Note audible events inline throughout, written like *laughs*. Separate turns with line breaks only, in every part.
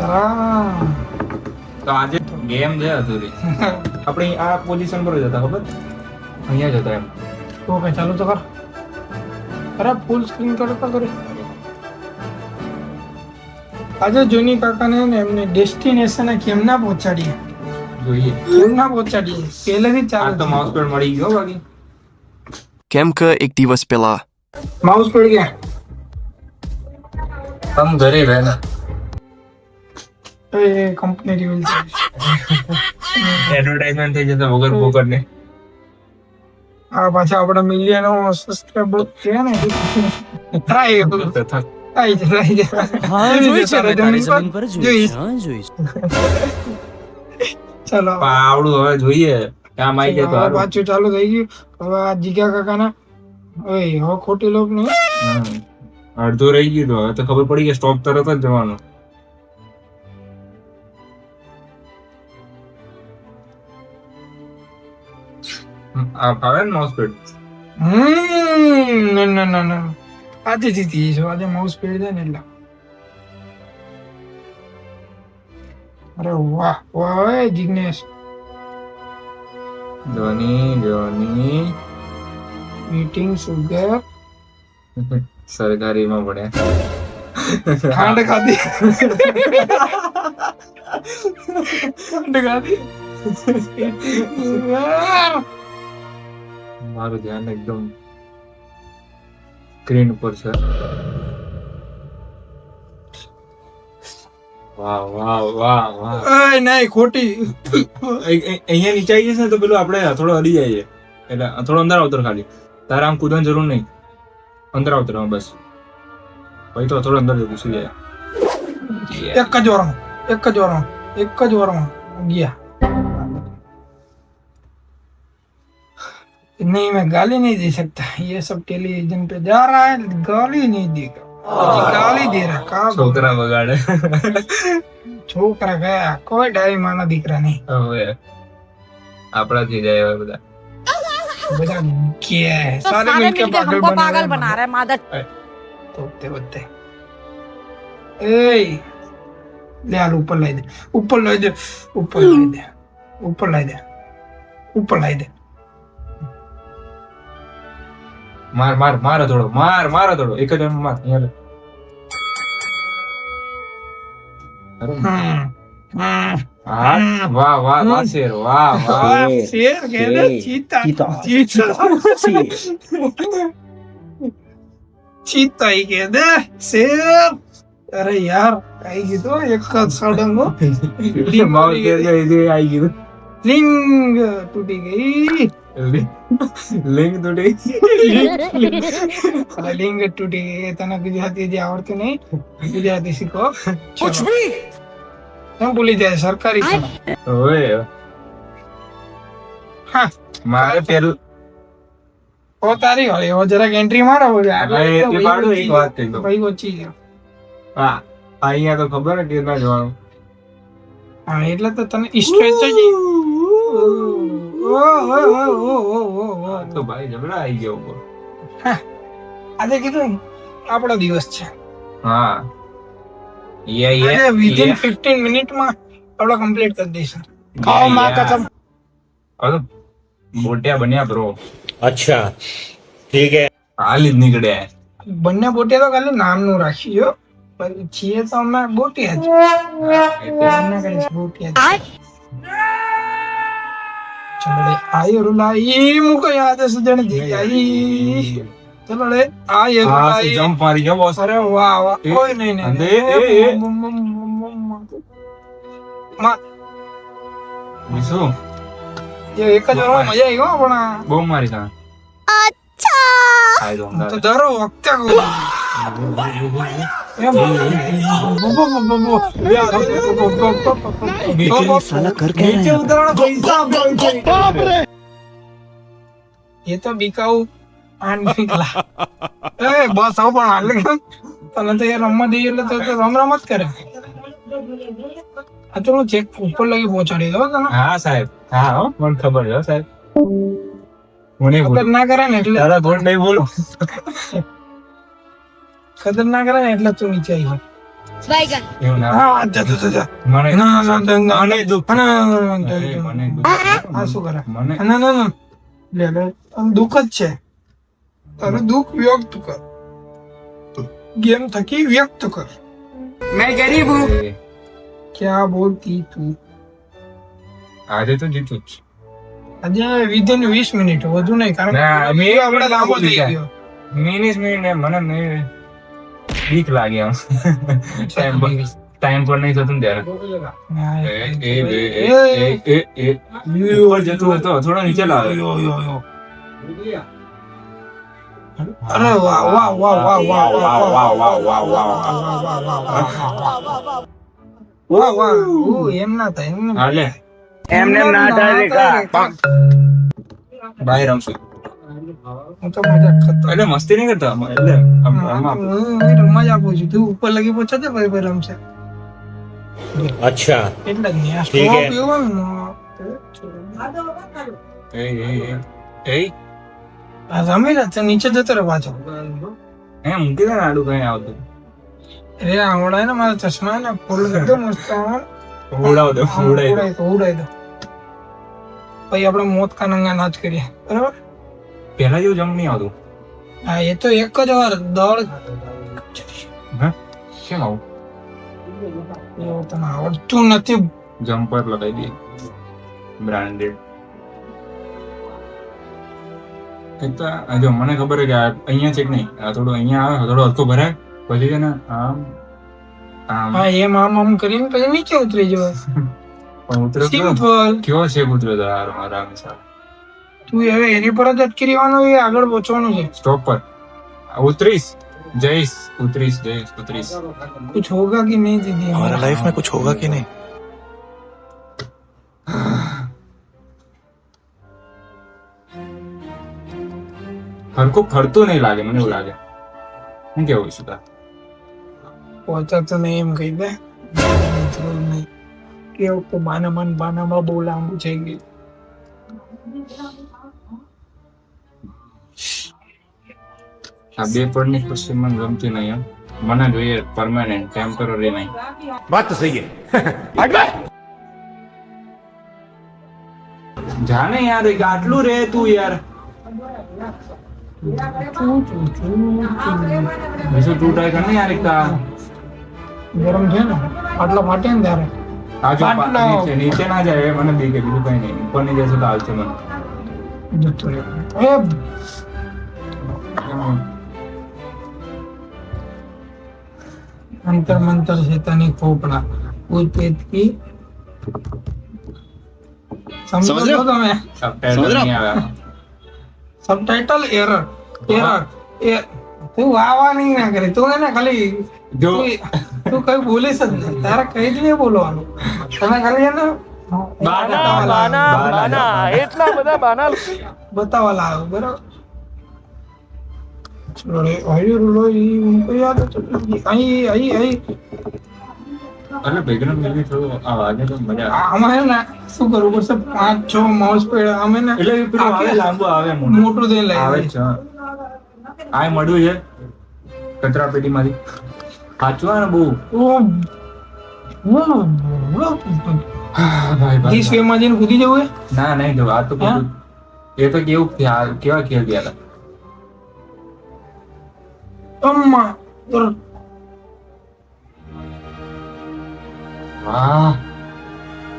હા.
તો આજે ગેમ છે અધૂરી. *laughs* આપણે આ પોઝિશન પર જ હતા ખબર? અહીંયા જ હતા એમ
ઓકે ચાલુ તો કર. અરે ફૂલ સ્ક્રીન કરો તો કરે. આજે જોની કાકાને ને એમને ડેસ્ટિનેશન કેમ ના પહોંચાડીએ?
જોઈએ.
કેમ ના પહોંચાડીએ? પહેલેથી
આ તો
ચાલુ
માઉસ પેડ મળી ગયો બાકી.
કેમ કે એક દિવસ પહેલા.
માઉસ પડી ગયા
હમ ઘરે રહેના.
એ કંપની રિવીલ છે.
એડવર્ટાઇઝમેન્ટ થઈ જતા વગર વગર ને
આ પાછા આપણા મિલિયનો સબસ્ક્રાઇબર છે ને ટ્રાય
તથા
ટ્રાય ટ્રાય
હા જોઈ છે જમીન પર જોઈ હા જોઈ છે.
ચાલો.
આવડું હવે જોઈએ કામ આવી જાય તો
પાછું ચાલુ થઈ ગયું. હવે આ જીગા કાકાના ઓય હવે ખોટી લોક નહીં.
હમ. અડધું રહી ગયું તો હવે તો ખબર પડી કે સ્ટોપ તરત જ જવાનું. આવે ને માઉસ પેડ
હમ ના ના ના ના. આજે જીતી જઈશું આજે માઉસ પેડ દે ને એટલે. અરે વાહ વાહ જિગ્નેશ.
ધોની ધોની.
મીટિંગ સુગર
સરકારીમાં ભણ્યા
ખાંડ ખાધી. *laughs* ખાંડ ખાધી.
મારું ધ્યાન એકદમ સ્ક્રીન ઉપર છે. વાહ વાહ વાહ
ખોટી.
અહીંયા નીચાઈ જશે ને તો પેલું આપણે થોડો હરી જઈએ. એટલે થોડો અંદર આવતર ખાલી. તારે આમ કૂદવાની જરૂર નહીં. અંદર આવતરમાં બસ. પછી તો થોડો અંદર ઘૂસી જાય.
એક જ વારમાં એક જ વારમાં એક જ વારમાં ગયા. नहीं मैं गाली नहीं दे सकता ये सब टेलीविजन पे जा रहा है गाली नहीं देगा ये गाली दे रहा का
છોકરા બગાડે
छोकरा गया कोई डायरी माना દીકરા નહીં
હવે આપણા થઈ જાય હવે બધા
બધા क्या है सारे
सारे
मिलके
मिलके
पागल
हमको
बना
पागल
रहे
बना
हैं
रहे हैं मादर
तोते बत्ते ए ले आल ऊपर लाई दे ऊपर लाई दे ऊपर लाई
માર માર મારો થોડો. માર મારો થોડો. એક જ માર. યાર વાહ વાહ વાહ શેર. વાહ વાહ.
શેર કે ચીતા. ચીતા. કે દે શેર. અરે યાર આઈ ગયું એક જ સડન
માવ કે આઈ ગયું.
લિંગ તૂટી ગઈ
લિંગ તૂટી
ગઈ લિંગ તૂટી ગઈ તને ગુજરાતી જે આવડતું નહીં ગુજરાતી શીખો કુછ ભી કેમ ભૂલી જાય સરકારી છે
ઓય
હા
મારે પેલું
ઓ તારી હોય એવો જરાક એન્ટ્રી મારો
એ એક વાત કહી દો
ભાઈ ઓછી છે
હા અહીંયા તો ખબર કે ના જવાનું
હા એટલે તો તને સ્ટ્રેચ જ આજે કીધું આપણો દિવસ છે.
યે
વિધિન 15 મિનિટમાં આપણો કમ્પ્લીટ કરી દઈશું. ખાઓ
બોટિયા બન્યા બ્રો
અચ્છા. ઠીક હે.
હાલ જ નીકળ્યા.
બંને બોટિયા તો ખાલી નામનું રાખી જો છીએ તો અમે બોટિયા છીએ બંને કઈ બોટિયા જ. આયો. રૂલાઈ મુકો યાદ આયો
ગયો બોસ.
અરે વાહ વાહ.
એ,
નહીં
એ.
માં. એ એક જ મજા આવી હો પણ આ.
બહુ મારી તા અચ્છા
તો દર વખતે એ તો બીકાઉ આનલા એ બસ આવ પણ હાલ તને તો યાર રમવા દઈએ એટલે તો રમ રમત કરે આ તો ચેક ઉપર લગી પહોંચાડી દો તને
હા સાહેબ હા હો મને ખબર છે સાહેબ મને
ના કરે ને એટલે
તારા ગુડ નહીં બોલો
કદર કરે ને એટલે તું નીચે આવી
દુઃખ.
જ છે. તારું દુઃખ વ્યક્ત કર. વ્યક્ત કર.
મેં
ક્યાં બોલતી તું?
આજે તો જીતું જ
આજે વિધિન વીસ મિનિટ વધુ નહીં કારણ
મેં
આપણે લાંબો થઈ
ગયો. મિનિટ મિનિટ મને નહીં બીક લાગી આમ ટાઈમ પર ટાઈમ પર નહીં થતું ને ત્યારે
હા,
એ એ એ એ
એ,
એ એ એ ઉપર જતો હતો થોડો નીચે લાવે
યો, યો, યો. અરે વાહ વાહ વાહ વાહ વાહ વાહ વાહ વાહ વાહ વાહ વાહ વાહ ઓ, એમ ના થાય એમ ના
હાલે
એમને ના થાય
બાય રમશું
હું તો મજાક કરતો.
એટલે મસ્તી નહીં કરતા? એટલે
રમવા જ આપું છું તું ઉપર લગી પહોંચે તે ભાઈ ભાઈ રમશે.
અચ્છા.
એટલે જ નહીં
ઠીક હે
પીવો રમી લે તો નીચે જતો રહે પાછો.
એ મૂકી દે ને આડું કઈ આવતું.
અરે આવડાય ને મારા ચશ્મા ને ફૂલ એકદમ મસ્ત
ઉડાવ દો. ઉડાઈ દો
ઉડાઈ દો. પછી આપણે મોત કા નંગા નાચ કરીએ. બરાબર?
પહેલા જેવું જંગ નહીં આવતું.
હા એ તો એક જ વાર દોડ
હે? કેમ આવું?
એવું તને આવડતું નથી.
જમ્પર લગાવી દઈએ બ્રાન્ડેડ જો મને ખબર છે કે અહીંયા છે કે નહીં? આ થોડો અહીંયા આવે થોડો હલકો ભરાય પછી છે ને આમ આમ.
હા એમ આમ આમ કરીને પછી નીચે ઉતરી જવાય.
પણ ઉતરે કેવો છે ઉતરે? તો? યાર મારા હિસાબ
તું હવે એની પર જ અટકી રહેવાનું એ આગળ પહોંચવાનું છે
સ્ટોપ પર આ ઉતરીશ જઈશ ઉતરીશ જઈશ ઉતરીશ
कुछ होगा कि नहीं दीदी
हमारा लाइफ में कुछ होगा कि नहीं
હલકો ફરતું નહીં લાગે મને એવું લાગે શું કેવું છું તાર
પહોંચા તો નહીં એમ કહી દે જરૂર નહીં કેવું તો બાનામાં ને બાનામાં બહુ લાંબુ થઈ ગયું
આ બે પળની ખુશી મને ગમતી નહીં એમ મને જોઈએ પરમાનન્ટ ટેમ્પરરી નહીં.
વાત તો સહી
જાને યાર એક આટલું રે તું યાર. બીજું તું ટ્રાય કર ને યાર એક
ગરમ છે ને? આટલા માટે ને ત્યારે
નીચે ના જાય મને બી કે બીજું કઈ નહીં. ઉપરની જશે તો હાલશે મને.
અંતર મંતર શેતાની ખોપડા. ઉચેતકી સમજો તમે. સબટાઇટલ એરર એરર એ તું વાવા નહીં ના કરે. તું એને ખાલી
જો.
તું- કઈ બોલીશ જ નહીં. તારે કઈ જ નહીં બોલવાનું. તમે ખાલી એને બતાવવા બાના
એટલા બધા બાના
બતાવવા લાવો બરાબર?
મોટું.
દઈ
આવે
લઈ
જ છે આ મળ્યું છે કચરા પેટીમાંથી સાચું ને બહુ ભાઈ
વે માં જઈને કૂદી જવું
ના નહીં જવું. આ તો એ તો કેવું કેવા ખેલ ગયા હતા?
અમ્મા 너
와.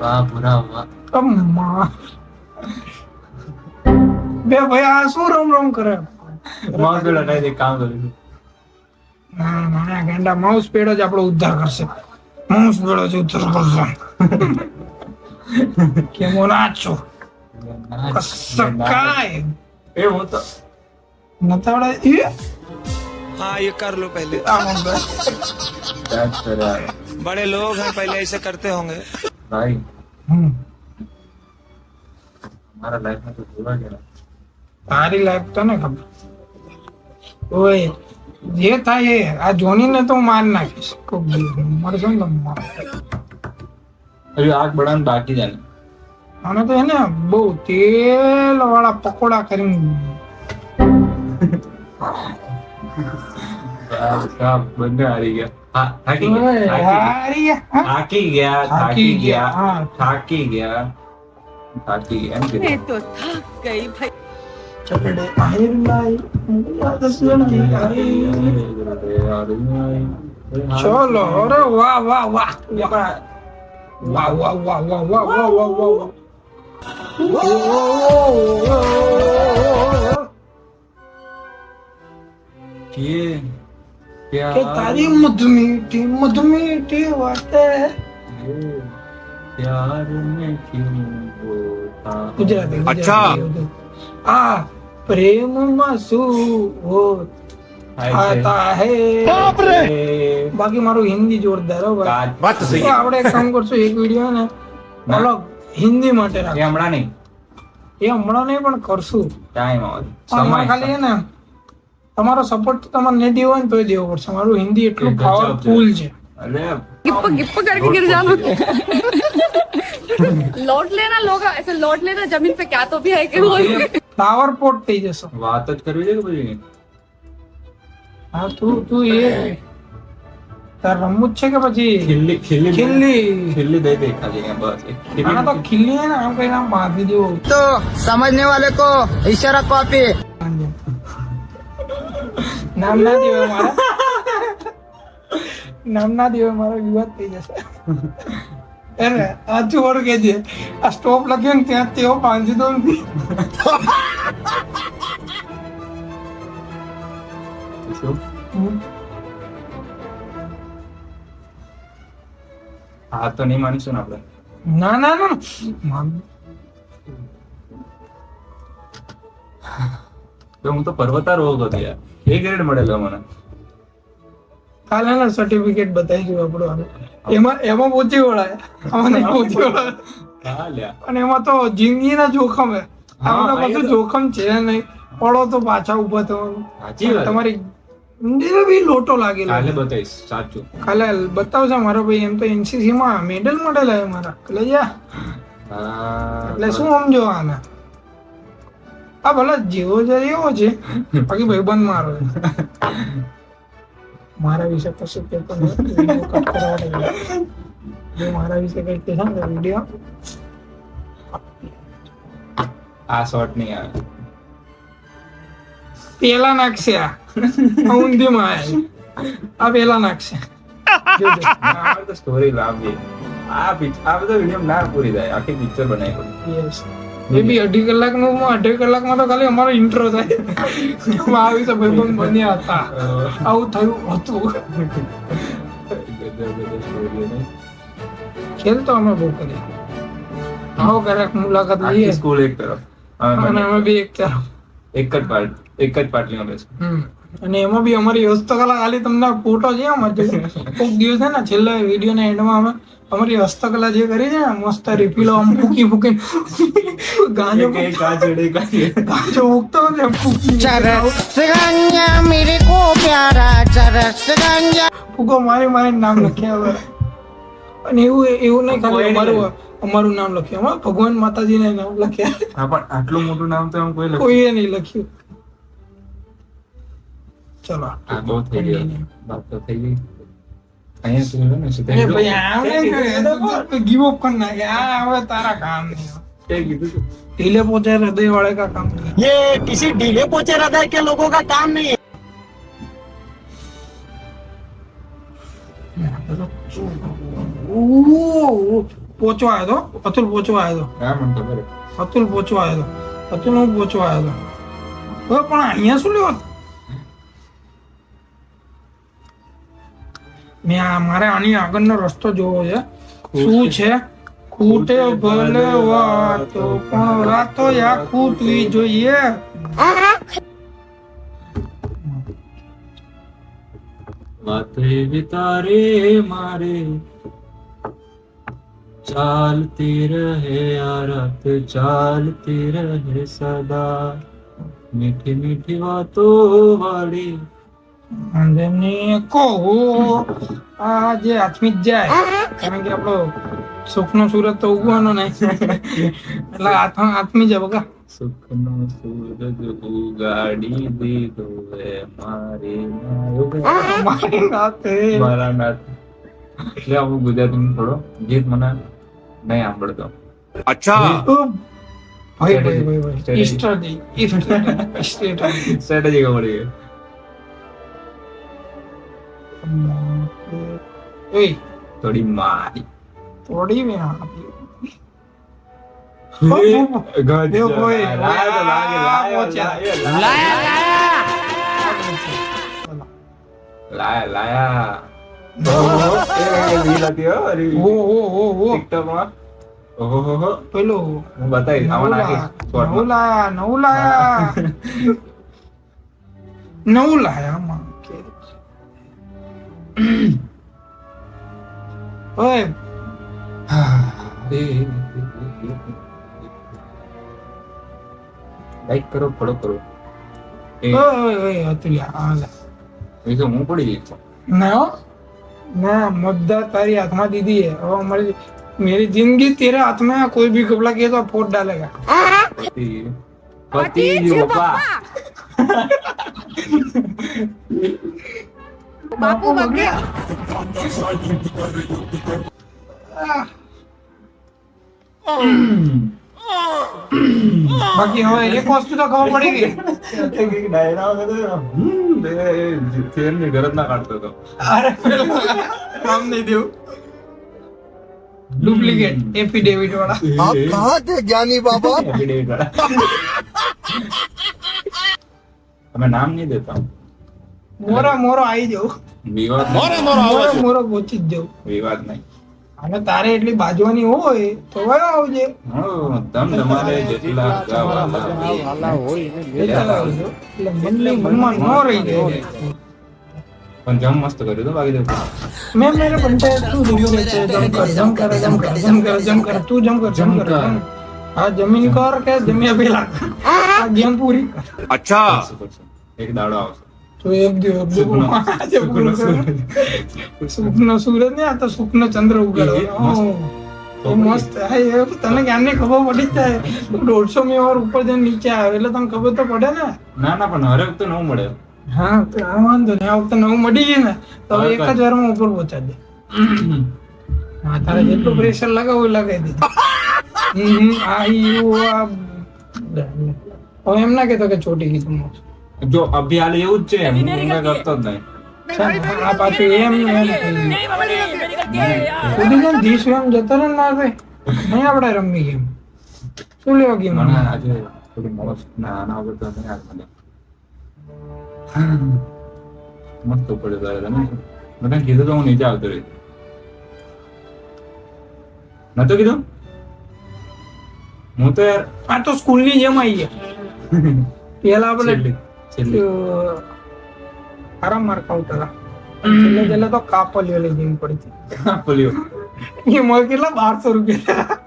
와, 뭐라,
와. 엄마 બે ભાઈ આ શું રમ રમ કરે
માઉસ નહીં દે કામ કર્યું
ના ના ના ગાંડા માઉસ પેડ જ આપણો ઉદ્ધાર કરશે. માઉસ પેડ જ ઉદ્ધાર કરશે. કેમો નાચો સકાય
એ હું તો
નતાવડા એ
हाँ ये कर लो पहले
આ મંગળ
યાદ કર્યા
बड़े लोग हैं पहले ऐसे करते होंगे
ભાઈ
હમ
મારા લાઈફમાં તો જોવા ગયા
તારી લાઈફ તો ને ખબર ઓય જે થાય એ આ જોની ને તો હું માર નાખીશ કોક દિવસ મળશે ને તો માર
હજુ આગ બળાનું બાકી છે ને
આને તો એને બહુ તેલ વાળા પકોડા કરીને
આ બધા બંને હારી ગયા થાકી ગયા થાકી ગયા થાકી ગયા
થાકી ગયા
થાકી ગયા એમ
તો થાક ગઈ ભાઈ ચલો અરે વાહ વાહ વાહ વાહ વાહ વાહ વાહ વાહ વાહ વાહ વાહ
કે
તારી મધુમીઠી મધુમીઠી વાતે
પ્યાર મેં ક્યું
ગુજરાતી
અચ્છા.
આ પ્રેમમાં શું હોતા? હે? બાપ રે બાકી મારું હિન્દી જોરદાર હો વાત
સહી.
આપણે એક કામ કરશું એક વિડિયો ને મતલબ હિન્દી માટે રાખ
હમણાં નહીં.
એ હમણાં નહીં પણ કરશું.
ટાઈમ સમય.
ખાલી છે ને તમારો સપોર્ટ તમારે નેટિવ હોય ને તોય દેવો પડશે મારું હિન્દી એટલું
એ ગજબ છે.
પાવરફુલ છે
અરે
गिप्प गिप्प करके गिर जाना लौट लेना लोग ऐसे लौट लेना जमीन पे क्या तो भी है कि वो
પાવર પોટ થઈ જશો
વાત જ કરવી છે કે પછી
હા તું તું એ તાર રમવું જ છે કે પછી
ખીલ્લી ખીલ્લી
ખીલ્લી
ખીલ્લી દઈ દે ખાલી અહીંયા બસ એક ખીલ્લી
આના તો ખીલ્લી હે ને આમ કઈ નામ બાંધી દેવું
तो समझने वाले को इशारा कॉपी
નામ ના દેવાય મારા. નામ ના દેવાય મારો વિવાદ થઈ જશે. એટલે આછું વાળું કે છે આ સ્ટોપ લખ્યો ને ત્યાં તેઓ બાંધી દો.
હા તો નહીં માનીશું ને આપણે?
ના ના ના. માન-
તો હું તો પર્વતારોહક હતો યાર. એ ગ્રેડ મળેલો મને.
કાલના સર્ટિફિકેટ બતાવી ગયું આપણું એમાં એમાં પહોંચી વળાય. આમાં નહીં વળાય. અને એમાં તો જિંદગીના જોખમ હે. આમાં તો
તો-
જોખમ છે નહીં. પડો તો પાછા ઊભા થવાનું. તમારી બી લોટો લાગેલો
કાલે બતાવીશ સાચું.
કાલે બતાવશે મારો ભાઈ એમ તો એનસીસી માં મેડલ મળેલા મારા. એટલે જા. એટલે શું સમજો આને? આ ભલે જેવો છે એવો છે બાકી ભાઈબંધ મારો છે. મારા વિશે કશું કહેતો. જો મારા વિશે કઈ કહેશે ને વીડિયો
આ શોર્ટ નહીં આવે.
પેલા નાખશે આ. ઊંધી માં આ પેલા નાખશે.
સ્ટોરી લાંબી. આ પિક- આ બધો વીડિયો ના પૂરી થાય. આખી પિક્ચર બનાવી પડી.
એ બી અઢી કલાકનું અઢી કલાકમાં તો ખાલી અમારો ઇન્ટ્રો થાય. આવી તો ભાઈબંધ બન્યા હતા. આવું થયું હતું. ખેલ તો અમે બહુ કરી આવો ક્યારેક મુલાકાત લઈએ.
સ્કૂલ એક તરફ.
અને અમે બી એક તરફ.
એક જ પાર્ટ એક જ પાટલીમાં બેસે.
અને એમાં બી અમારી હસ્તકલા ખાલી તમને ફોટો છે અમારે કોઈક દિવસ છે ને છેલ્લા વીડિયો ના એન્ડમાં અમે અમારી હસ્તકલા જે કરી છે મસ્ત રીપીલો આમ ફૂકી ફૂકી ગાંજો
ગાજડે
ગાંજો ઉગતો ને ફૂકી
ચરસ ગાંજા મેરે કો પ્યારા ચરસ ગાંજા.
ફૂકો મારી મારી નામ લખ્યા હવે. અને એવું એવું નહીં
ખબર
અમારું અમારું નામ લખ્યું. અમાર ભગવાન માતાજીને નામ લખ્યા.
હા પણ આટલું મોટું નામ તો એમ કોઈ
કોઈએ નહીં લખ્યું. ચલો.
આ બહુ થઈ
ગઈ
વાત તો થઈ ગઈ અહીંયા તું રહ્યો ને શું
એ ભાઈ આમ નહીં કરે ગીવ અપ કર નાખે આ હવે તારા કામ નહીં
તે કીધું તું.
ઢીલે પહોંચે હૃદય વાળે કા કામ નહીં
ये किसी ढीले पोचे हृदय के लोगों का काम नहीं है
ઓહ, પોચો આવ્યો તો અતુલ પોચો આવ્યો
હા મને ખબર છે.
તો અતુલ પોચો આવ્યો તો અતુલ હું પોચો આવ્યો તો હવે પણ અહીંયા શું લેવા મેં મારે આની આગળનો રસ્તો જોવો છે. શું છે? ખૂટે ભલે વાતો પણ રાતો યા ખૂટવી જોઈએ.
વાત એવી તારે મારે. ચાલતી રહે આ રાત ચાલતી રહે સદા. મીઠી મીઠી વાતો વાળી
અને આ જે આત્મિક જાય આપણો સુખનો સૂરજ તો ઉગવાનો નહીં. એટલે આત્મા આત્મી જાય બકા.
સુખનો સૂરજ ઉગાડી થોડો ગીત મને નહીં સાંભળતો.
અચ્છા. ભાઈ ભાઈ ભાઈ ભાઈ. સ્ટ્રેટેજી.
સ્ટ્રેટેજી. ખબર છે
ઓય,
થોડી મારી.
થોડી મે.
લાયો.
પેલું. નવું લાયા, નવું લાયા નવું લાયા *laughs* નવું લાયા આમાં કે. ઓય
લાઈક કરો ફોલો કરો એ
ઓય ઓય ઓય અતુલ્યા આ લે.
એ તો હું પડી જઈશ
ના હો. ના मुद्दा तारी हाथ में दीदी है और हमारी मेरी जिंदगी तेरे हाथ में है कोई भी कपड़ा किया तो फोट डालेगा
પતિ પતિ જો *laughs* બાપા
बापू भाग गया
બાકી હવે એક વસ્તુ તો ખબર પડી ગઈ
એક ડાયરા વખતે હમ, એ ફેરની ઘર જ ના કાઢતો હતો
અરે પેલો નામ નહીં દેવું ડુપ્લિકેટ એફિડેવિટ વાળા
आप कहाँ थे ज्ञानी बाबा
Affidavit વાળા. તમે નામ નહીં દેતા
મોરો મોરો આવી જવું.
વિવાદ
મોરો
મોરો મોરો પહોંચી જ જવું.
વિવાદ નહીં.
અને તારે એટલી બાજવાની હોય તો વયો આવજે.
તમ તમારે જેટલા ગાવાલા હોય
એટલે મનને મનમાં ન રહી જાય.
પણ જમ મસ્ત કર્યું તો બાકી દેવું
મેં મેરે પંચાયત તું જમ કરે જમ કરે જમ કરે જમ કરે જમ કરે તું જમ કર જમ કર. હા જમીન કર કે જમ્યા પેલા? આ ગેમ પૂરી
અચ્છા. એક દાડો આવશે.
તો એક દિવસ આજે
સુખનો
સૂરજ ને આ તો સુખનો ચંદ્ર ઉગાડો.
મસ્ત.
હા, તને ક્યાંની ખબર પડી જાય? દોઢસો મી વાર ઉપર જઈને નીચે આવે એટલે તને ખબર તો પડે ને?
ના ના પણ હરે તો નવું મળે.
હા તો આ વાંધો નહીં. આ વખતે નવું મળી ગયું ને તો એક જ વારમાં ઉપર પહોંચાડી દે. હા તારે જેટલું પ્રેશર લગાવું લગાવી દીધું *laughs* હમ, આ ઈ આ. હવે એમ ના કેતો કે ચોટી ગઈ તું
જો અભિયાલ એવું જ છે હું કરતો જ નહીં
આ પાછું એમ ધીસ જતો ને ના ભાઈ નહીં આપણે રમવી ગેમ શું લેવા ગેમ
મને આજે થોડી ના નહીં મસ્ત પડ્યો તારે તને મેં કીધું તો હું નીચે આવતો રહી નતો કીધું હું તો યાર
આ તો સ્કૂલની જેમ આવી ગયા પેલા આપણે
છેલ્લી છેલ્લી
અ, આરામ માર્ક આવતા હતા છેલ્લે છેલ્લે તો કાપલીઓ લઈ ರೂಪಾಯಿ પડી હતી
બોલ્યો
એ મને કેટલા બારસો રૂપિયા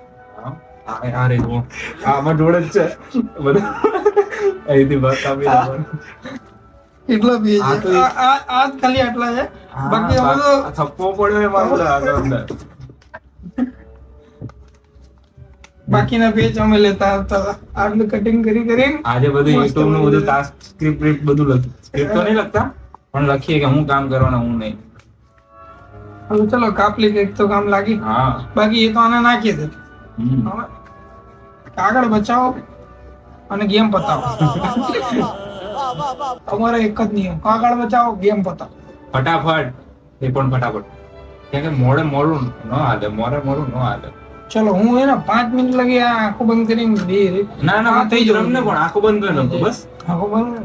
આ આ રે જો આમાં જોડે જ છે બધું અહીંથી બસ આપી
એટલો બે
આ તો
આ ખાલી આટલા છે
હા,
બાકી
થપ્પો પડ્યો એ મારો
બાકીના પેજ અમે લેતા આવતા હતા. આટલું કટિંગ કરી કરી
આજે બધું
યુટ્યુબનું
બધું ટાસ્ક સ્ક્રિપ્ટ બધું લખ્યું. સ્ક્રિપ્ટ તો નહીં લખતા પણ લખીએ કે હું કામ કરવાનું હું નહીં.
હવે ચલો કાપલી કંઈક તો કામ લાગી.
હા.
બાકી એ તો આને નાખી દે. કાગળ બચાવો અને ગેમ પતાવો. તમારો એક જ નિયમ કાગળ બચાવો ગેમ પતાવો.
ફટાફટ. એ પણ ફટાફટ. કેમ કે મોડે મોડું ન હાલે મોડે મોડું ન હાલે.
ચલો હું એને પાંચ મિનિટ લગી આ આંખો બંધ કરીને બે
ના ના થઈ જવું રમને પણ આંખો બંધ કરીને રમતો બસ.
આખો બંધ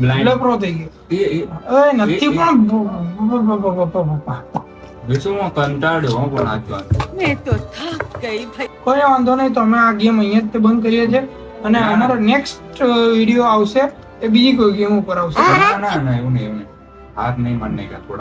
બ્લાઇન્ડ
પ્રો થઈ ગયો.
એ
નથી પણ
વિશુમાં કંટાળ્યો પણ આજ
વાત. મેં તો થાક ગઈ ભાઈ.
કોઈ વાંધો નહીં તો અમે આ ગેમ અહીંયા જ તે બંધ કરીએ છે અને અમારો નેક્સ્ટ વિડિયો આવશે એ બીજી કોઈ ગેમ ઉપર આવશે.
ના ના એવું નહીં એવું નહીં. હાથ નહીં માન નહીં થોડા.